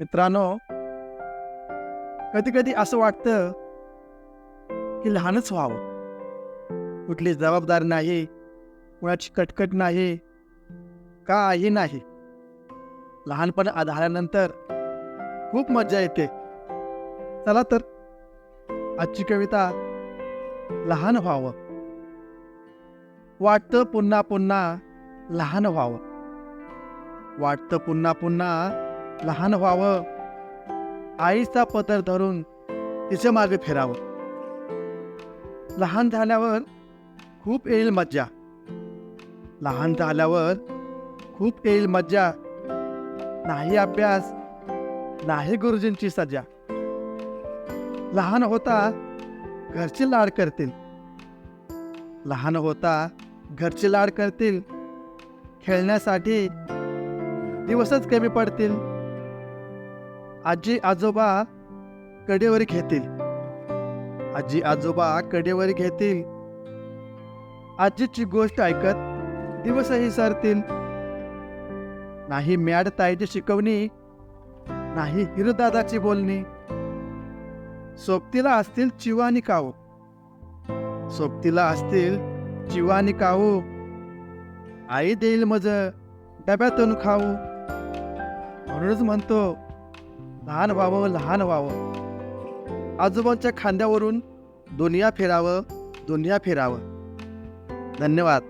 मित्रांनो कधी कधी असं वाटतं की लहानच व्हावं. कुठली जबाबदारी नाही कुणाची कटकट नाही काही नाही. लहानपण आधारल्यानंतर खूप मजा येते. चला तर आजची कविता लहान व्हावं. वाटतं पुन्हा पुन्हा लहान व्हावं. वाटतं पुन्हा पुन्हा लहान व्हावं. आईचा पदर धरून तिच्यामागे फिरावं. लहान झाल्यावर खूप येईल मज्जा. लहान झाल्यावर खूप येईल मज्जा. नाही अभ्यास नाही गुरुजींची सजा. लहान होता घरचे लाड करतील. लहान होता घरचे लाड करतील. खेळण्यासाठी दिवसच कमी पडतील. आजी आजोबा कडेवर घेतील. आजी आजोबा कडेवर घेतील. आजीची गोष्ट ऐकत दिवसही सरतील. नाही मॅड ताईची शिकवणी नाही हिरदादाची बोलणी. सोबतीला असतील चिवानी आणि काऊ सोबतीला असतील चिवानी काऊ आई देईल मज डब्यातून खाऊ. म्हणूनच म्हणतो लहान व्हावं लहान व्हावं. आजोबांच्या खांद्यावरून दुनिया फिरावं दुनिया फिरावं. धन्यवाद.